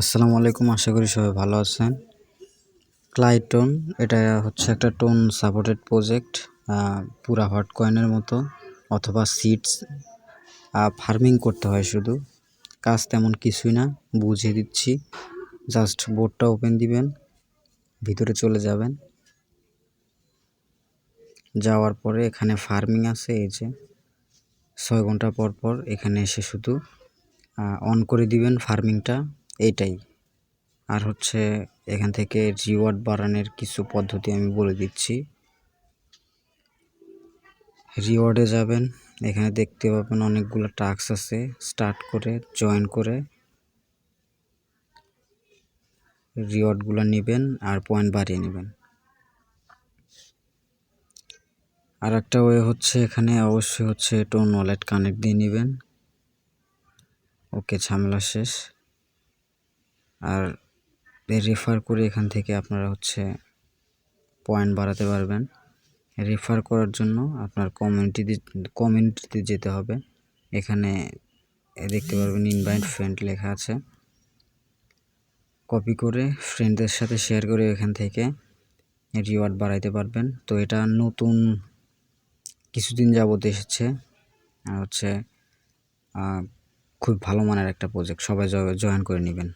আসসালামু আলাইকুম, আশা করি সবাই ভালো আছেন। ক্লাইটন এটা হচ্ছে একটা টোন সাপোর্টেড প্রজেক্ট পুরা হট কয়েনের মতো, অথবা সিডস ফার্মিং করতে হয় শুধু। কাজ তেমন কিছুই না, বুঝিয়ে দিচ্ছি। জাস্ট বোর্ডটা ওপেন দিবেন, ভিতরে চলে যাবেন। যাওয়ার পরে এখানে ফার্মিং আছে, এই যে। ছয় ঘণ্টা পর পর এখানে এসে শুধু অন করে দিবেন ফার্মিংটা এইটাই। আর হচ্ছে এখান থেকে রিওয়ার্ড বাড়ানোর কিছু পদ্ধতি আমি বলে দিচ্ছি। রিওয়ার্ডে যাবেন, এখানে দেখতে পাবেন অনেকগুলো টাস্ক আছে স্টার্ট করে জয়েন করে। রিওয়ার্ডগুলো নেবেন আর পয়েন্ট বাড়িয়ে নেবেন। আর একটা ওয়ে হচ্ছে এখানে অবশ্যই হচ্ছে টোন ওয়ালেট কানেক্ট দিয়ে নেবেন। ওকে, ঝামেলা শেষ। আর রেফার করে এখান থেকে আপনারা হচ্ছে পয়েন্ট বাড়াতে পারবেন। রেফার করার জন্য আপনার কমিউনিটিতে কমিউনিটিতে যেতে হবে। এখানে দেখতে পারবেন ইনভাইট ফ্রেন্ড লেখা আছে। কপি করে ফ্রেন্ডদের সাথে শেয়ার করে এখান থেকে রিওয়ার্ড বাড়াইতে পারবেন। তো এটা নতুন কিছুদিন যাবত এসেছে। আর হচ্ছে খুব ভালো মানের একটা প্রজেক্ট সবাই জয়েন করে নেবেন।